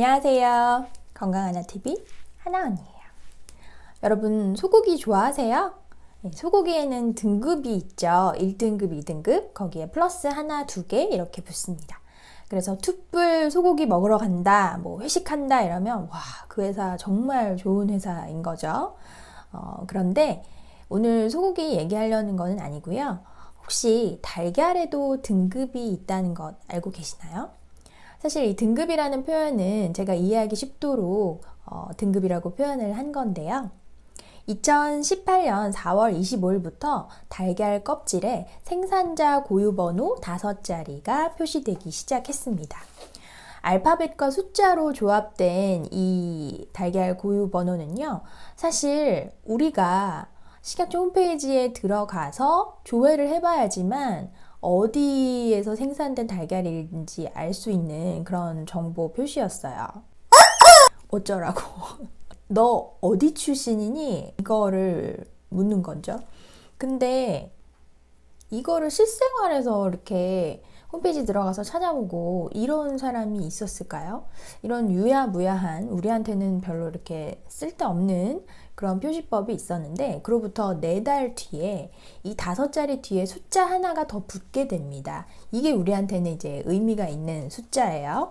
안녕하세요. 건강하나TV 하나언니예요. 여러분, 소고기 좋아하세요? 네, 소고기에는 등급이 있죠. 1등급, 2등급. 거기에 플러스 하나, 두 개 이렇게 붙습니다. 그래서 툭불 소고기 먹으러 간다, 뭐 회식한다 이러면 와, 그 회사 정말 좋은 회사인 거죠. 어, 그런데 오늘 소고기 얘기하려는 거는 아니고요. 혹시 달걀에도 등급이 있다는 것 알고 계시나요? 사실 이 등급이라는 표현은 제가 이해하기 쉽도록 어, 등급이라고 표현을 한 건데요. 2018년 4월 25일부터 달걀 껍질에 생산자 고유 번호 5자리가 표시되기 시작했습니다. 알파벳과 숫자로 조합된 이 달걀 고유 번호는요, 사실 우리가 식약처 홈페이지에 들어가서 조회를 해봐야지만 어디에서 생산된 달걀인지 알 수 있는 그런 정보 표시였어요. 어쩌라고. 너 어디 출신이니? 이거를 묻는 거죠. 근데 이거를 실생활에서 이렇게 홈페이지 들어가서 찾아보고 이런 사람이 있었을까요? 이런 유야무야한 우리한테는 별로 이렇게 쓸데없는 그런 표시법이 있었는데 그로부터 네 달 뒤에 이 다섯 자리 뒤에 숫자 하나가 더 붙게 됩니다. 이게 우리한테는 이제 의미가 있는 숫자예요.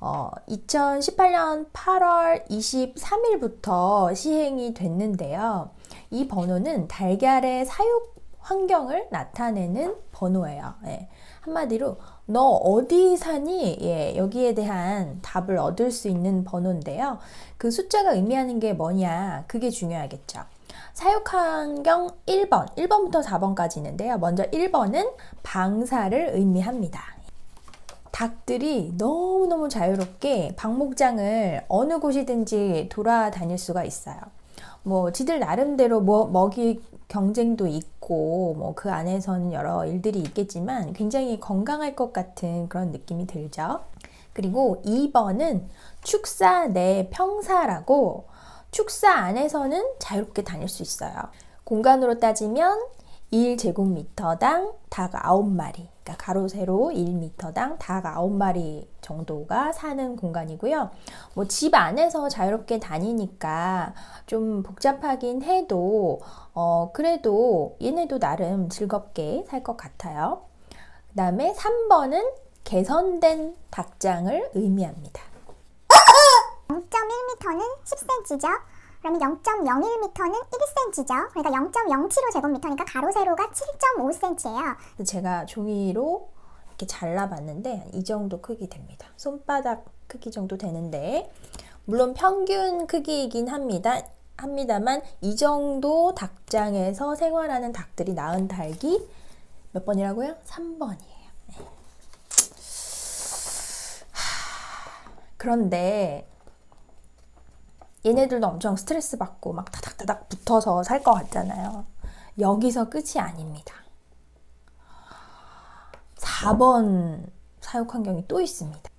어, 2018년 8월 23일부터 시행이 됐는데요. 이 번호는 달걀의 사육 환경을 나타내는 번호예요. 예. 한마디로 너 어디 사니? 예, 여기에 대한 답을 얻을 수 있는 번호인데요. 그 숫자가 의미하는 게 뭐냐? 그게 중요하겠죠. 사육환경 1번, 1번부터 4번까지 있는데요. 먼저 1번은 방사를 의미합니다. 닭들이 너무너무 자유롭게 방목장을 어느 곳이든지 돌아다닐 수가 있어요. 뭐 지들 나름대로 뭐 먹이 경쟁도 있고 뭐 그 안에서는 여러 일들이 있겠지만 굉장히 건강할 것 같은 그런 느낌이 들죠. 그리고 2번은 축사 내 평사라고 축사 안에서는 자유롭게 다닐 수 있어요. 공간으로 따지면 1제곱미터당 닭 9마리, 그러니까 가로 세로 1미터당 닭 9마리 정도가 사는 공간이고요. 뭐 집 안에서 자유롭게 다니니까 좀 복잡하긴 해도 어 그래도 얘네도 나름 즐겁게 살 것 같아요. 그 다음에 3번은 개선된 닭장을 의미합니다. 0.1m는 10cm죠. 그러면 0.01m는 1cm죠. 그러니까 0.075제곱미터니까 가로 세로가 7.5cm예요. 제가 종이로 이렇게 잘라봤는데 이 정도 크기 됩니다. 손바닥 크기 정도 되는데 물론 평균 크기이긴 합니다. 합니다만 이 정도 닭장에서 생활하는 닭들이 낳은 닭이 몇 번이라고요? 3번이에요. 그런데 얘네들도 엄청 스트레스 받고 막 다닥다닥 붙어서 살 것 같잖아요. 여기서 끝이 아닙니다. 4번 사육 환경이 또 있습니다.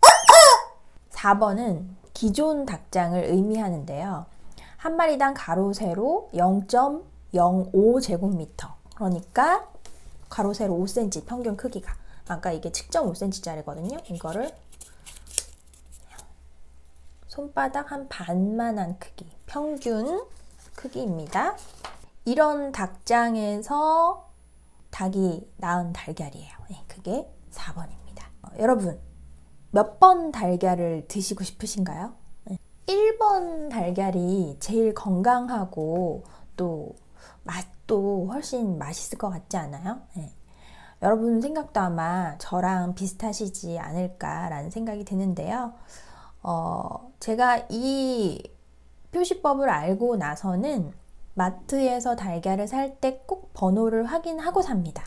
4번은 기존 닭장을 의미하는데요. 한 마리당 가로 세로 0.05 제곱미터. 그러니까 가로 세로 5cm 평균 크기가. 아까 이게 7.5cm짜리거든요. 이거를 손바닥 한 반만한 크기, 평균 크기입니다. 이런 닭장에서 닭이 낳은 달걀이에요. 네, 그게 4번입니다. 어, 여러분, 몇 번 달걀을 드시고 싶으신가요? 네. 1번 달걀이 제일 건강하고 또 맛도 훨씬 맛있을 것 같지 않아요? 네. 여러분 생각도 아마 저랑 비슷하시지 않을까라는 생각이 드는데요. 어, 제가 이 표시법을 알고 나서는 마트에서 달걀을 살 때 꼭 번호를 확인하고 삽니다.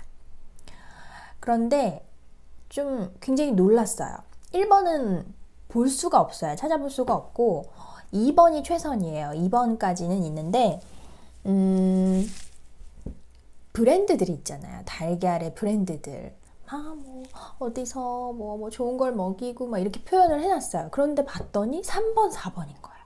그런데 좀 굉장히 놀랐어요. 1번은 볼 수가 없어요. 찾아볼 수가 없고 2번이 최선이에요. 2번까지는 있는데 음, 브랜드들이 있잖아요. 달걀의 브랜드들. 아, 뭐, 어디서 뭐, 뭐 좋은 걸 먹이고 막 이렇게 표현을 해놨어요. 그런데 봤더니 3번, 4번인 거예요.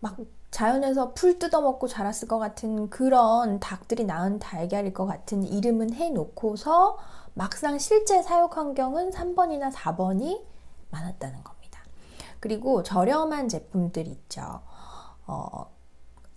막 자연에서 풀 뜯어먹고 자랐을 것 같은 그런 닭들이 낳은 달걀일 것 같은 이름은 해놓고서 막상 실제 사육 환경은 3번이나 4번이 많았다는 겁니다. 그리고 저렴한 제품들 있죠. 어,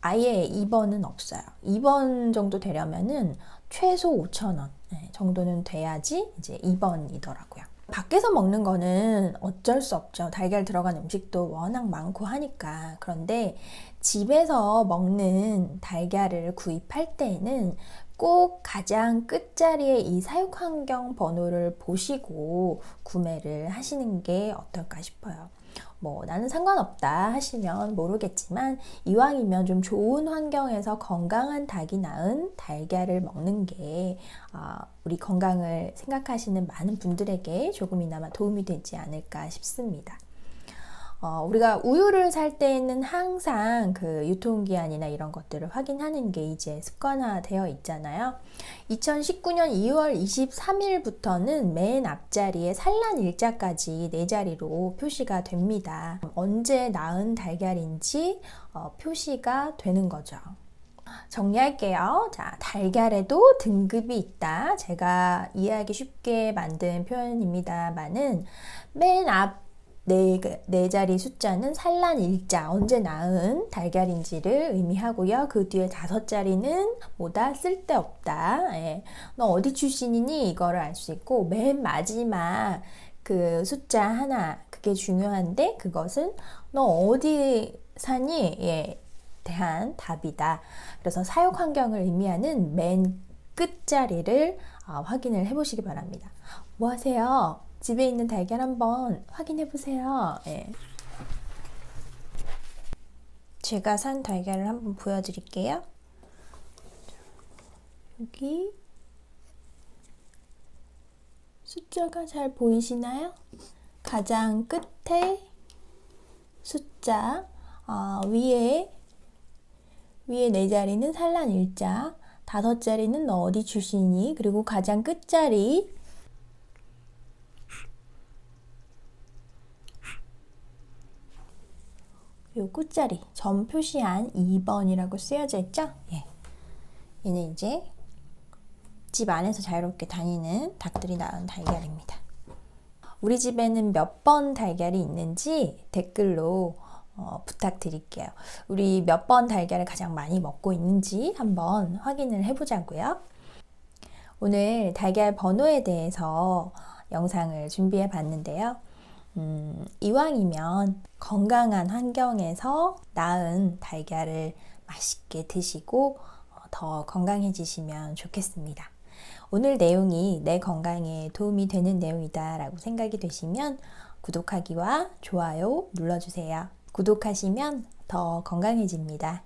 아예 2번은 없어요. 2번 정도 되려면은 최소 5,000원 네, 정도는 돼야지 이제 2번이더라고요. 밖에서 먹는 거는 어쩔 수 없죠. 달걀 들어간 음식도 워낙 많고 하니까. 그런데 집에서 먹는 달걀을 구입할 때에는 꼭 가장 끝자리에 이 사육 환경 번호를 보시고 구매를 하시는 게 어떨까 싶어요. 뭐 나는 상관없다 하시면 모르겠지만 이왕이면 좀 좋은 환경에서 건강한 닭이 낳은 달걀을 먹는 게 아, 우리 건강을 생각하시는 많은 분들에게 조금이나마 도움이 되지 않을까 싶습니다. 어, 우리가 우유를 살 때에는 항상 그 유통기한이나 이런 것들을 확인하는 게 이제 습관화되어 있잖아요. 2019년 2월 23일부터는 맨 앞자리에 산란 일자까지 네 자리로 표시가 됩니다. 언제 낳은 달걀인지 어, 표시가 되는 거죠. 정리할게요. 자, 달걀에도 등급이 있다. 제가 이해하기 쉽게 만든 표현입니다만은 맨 앞 네, 네 자리 숫자는 산란 일자, 언제 낳은 달걀인지를 의미하고요. 그 뒤에 다섯 자리는 뭐다 쓸데없다. 예. 너 어디 출신이니? 이거를 알 수 있고, 맨 마지막 그 숫자 하나, 그게 중요한데, 그것은 너 어디 사니? 예. 대한 답이다. 그래서 사육 환경을 의미하는 맨 끝자리를 어, 확인을 해보시기 바랍니다. 뭐 하세요? 집에 있는 달걀 한번 확인해 보세요. 예. 제가 산 달걀을 한번 보여드릴게요. 여기 숫자가 잘 보이시나요? 가장 끝에 숫자 어, 위에 위에 네 자리는 산란 일자, 다섯 자리는 너 어디 출신이, 그리고 가장 끝자리 요 끝자리 점 표시한 2번이라고 쓰여져 있죠? 예. 얘는 이제 집 안에서 자유롭게 다니는 닭들이 낳은 달걀입니다. 우리 집에는 몇 번 달걀이 있는지 댓글로 어, 부탁드릴게요. 우리 몇 번 달걀을 가장 많이 먹고 있는지 한번 확인을 해보자고요. 오늘 달걀 번호에 대해서 영상을 준비해 봤는데요. 음, 이왕이면 건강한 환경에서 낳은 달걀을 맛있게 드시고 어, 더 건강해지시면 좋겠습니다. 오늘 내용이 내 건강에 도움이 되는 내용이다라고 생각이 되시면 구독하기와 좋아요 눌러주세요. 구독하시면 더 건강해집니다.